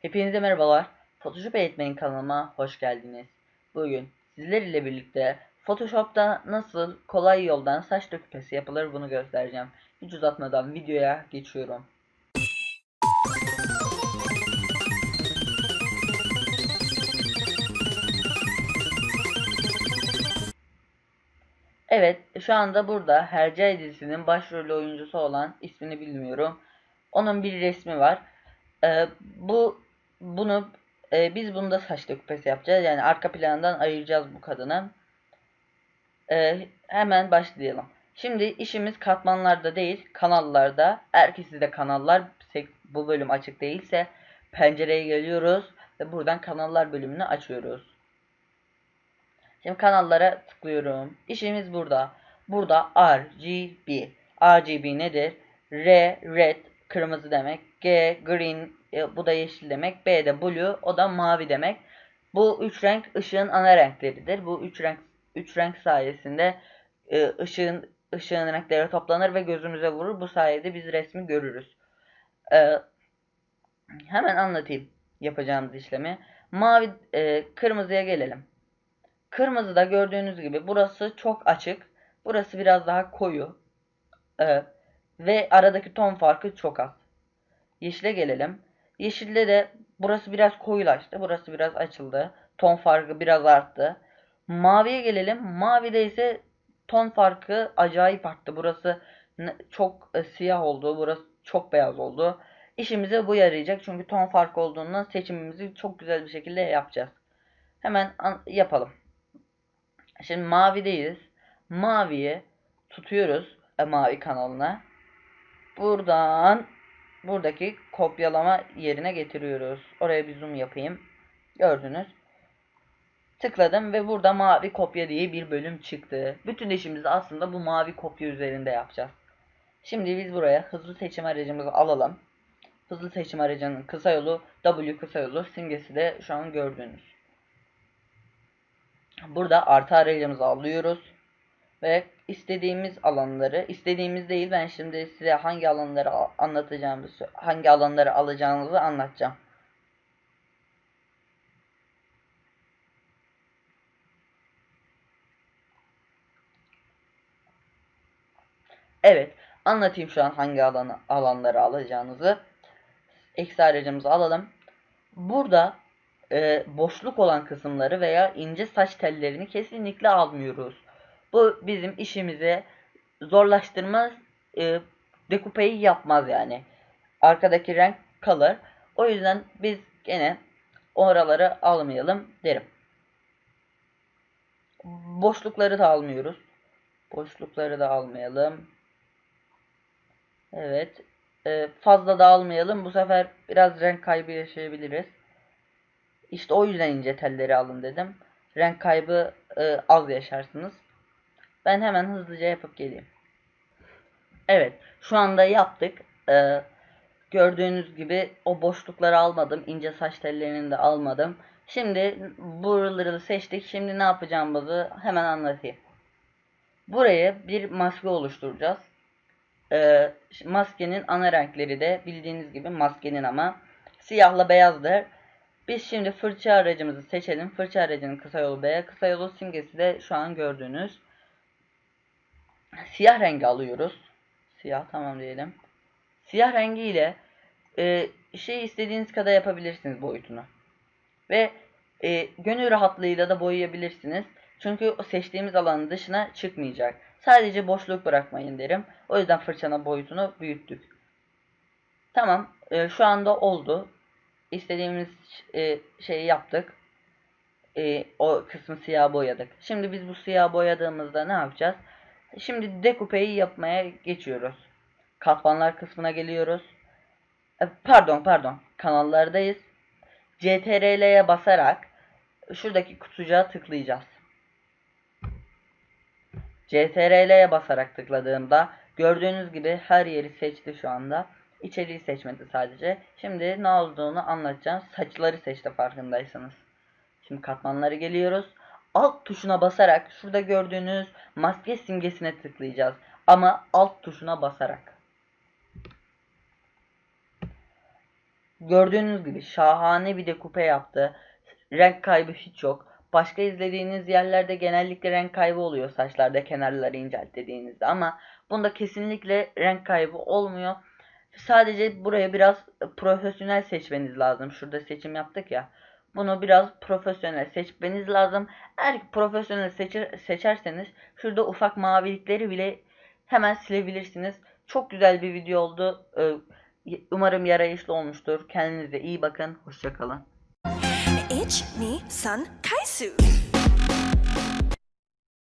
Hepinize merhabalar. Photoshop eğitmenin kanalıma hoş geldiniz. Bugün sizler ile birlikte Photoshop'ta nasıl kolay yoldan saç dökülmesi yapılır bunu göstereceğim. Hiç uzatmadan videoya geçiyorum. Evet, şu anda burada Hercai dizisinin başrol oyuncusu olan ismini bilmiyorum. Onun bir resmi var. Ee, bu bunu e, biz bunda saç dökülmesi yapacağız. Yani arka plandan ayıracağız bu kadını. Ee, hemen başlayalım. Şimdi işimiz katmanlarda değil, kanallarda. Eğer ki sizde kanallar bu bölüm açık değilse pencereye geliyoruz ve buradan kanallar bölümünü açıyoruz. Şimdi kanallara tıklıyorum. İşimiz burada. Burada RGB. RGB nedir? R, red, kırmızı demek. G, green, e, bu da yeşil demek. B de blue, o da mavi demek. Bu üç renk ışığın ana renkleridir. Bu üç renk üç renk sayesinde e, ışığın ışığın renkleri toplanır ve gözümüze vurur. Bu sayede biz resmi görürüz. Ee, hemen anlatayım yapacağımız işlemi. Mavi, e, kırmızıya gelelim. Kırmızıda gördüğünüz gibi burası çok açık. Burası biraz daha koyu. Ee, ve aradaki ton farkı çok az. Yeşile gelelim. Yeşilde de burası biraz koyulaştı. Burası biraz açıldı. Ton farkı biraz arttı. Maviye gelelim. Mavide ise ton farkı acayip arttı. Burası çok e, siyah oldu. Burası çok beyaz oldu. İşimize bu yarayacak. Çünkü ton farkı olduğundan seçimimizi çok güzel bir şekilde yapacağız. Hemen yapalım. Şimdi mavideyiz. Maviyi tutuyoruz e, mavi kanalına. Buradan buradaki kopyalama yerine getiriyoruz. Oraya bir zoom yapayım. Gördünüz. Tıkladım ve burada mavi kopya diye bir bölüm çıktı. Bütün işimizi aslında bu mavi kopya üzerinde yapacağız. Şimdi biz buraya hızlı seçim aracımızı alalım. Hızlı seçim aracının kısa yolu W kısa yolu simgesi de şu an gördüğünüz. Burada artı arayüzümüzü alıyoruz. Ve istediğimiz alanları, istediğimiz değil ben şimdi size hangi alanları anlatacağımızı, hangi alanları alacağınızı anlatacağım. Evet, anlatayım şu an hangi alanı, alanları alacağınızı. Eksi aracımızı alalım. Burada e, boşluk olan kısımları veya ince saç tellerini kesinlikle almıyoruz. Bu bizim işimizi zorlaştırmaz, e, dekupeyi yapmaz yani. Arkadaki renk kalır. O yüzden biz gene oraları almayalım derim. Boşlukları da almıyoruz. Boşlukları da almayalım. Evet. Ee, fazla da almayalım. Bu sefer biraz renk kaybı yaşayabiliriz. İşte o yüzden ince telleri alın dedim. Renk kaybı e, az yaşarsınız. Ben hemen hızlıca yapıp geleyim. Evet. Şu anda yaptık. Ee, gördüğünüz gibi o boşlukları almadım. ince saç tellerini de almadım. Şimdi buraları seçtik. Şimdi ne yapacağımızı hemen anlatayım. Buraya bir maske oluşturacağız. Ee, maskenin ana renkleri de bildiğiniz gibi maskenin ama siyahla beyazdır. Biz şimdi fırça aracımızı seçelim. Fırça aracının kısa yolu B. Kısa yolu simgesi de şu an gördüğünüz. Siyah rengi alıyoruz. Siyah tamam diyelim. Siyah rengi ile e, şey istediğiniz kadar yapabilirsiniz boyutunu. Ve e, gönül rahatlığıyla da boyayabilirsiniz. Çünkü seçtiğimiz alanın dışına çıkmayacak. Sadece boşluk bırakmayın derim. O yüzden fırçanın boyutunu büyüttük. Tamam. E, şu anda oldu istediğimiz e, şeyi yaptık. E, o kısmı siyah boyadık. Şimdi biz bu siyah boyadığımızda ne yapacağız? Şimdi dekupeyi yapmaya geçiyoruz. Katmanlar kısmına geliyoruz. E, pardon pardon. Kanallardayız. CTRL'ye basarak şuradaki kutucuğa tıklayacağız. CTRL'ye basarak tıkladığımda gördüğünüz gibi her yeri seçti şu anda. İçeriği seçmedi sadece. Şimdi ne olduğunu anlatacağım. Saçları seçti farkındaysanız. Şimdi katmanları geliyoruz. Alt tuşuna basarak şurada gördüğünüz maske simgesine tıklayacağız. Ama alt tuşuna basarak. Gördüğünüz gibi şahane bir dekupe yaptı. Renk kaybı hiç yok. Başka izlediğiniz yerlerde genellikle renk kaybı oluyor saçlarda kenarları incelttiğinizde ama bunda kesinlikle renk kaybı olmuyor. Sadece buraya biraz profesyonel seçmeniz lazım. Şurada seçim yaptık ya. Bunu biraz profesyonel seçmeniz lazım. Eğer profesyonel seçer, seçerseniz şurada ufak mavilikleri bile hemen silebilirsiniz. Çok güzel bir video oldu. Ee, Umarım yarayışlı olmuştur. Kendinize iyi bakın. Hoşçakalın.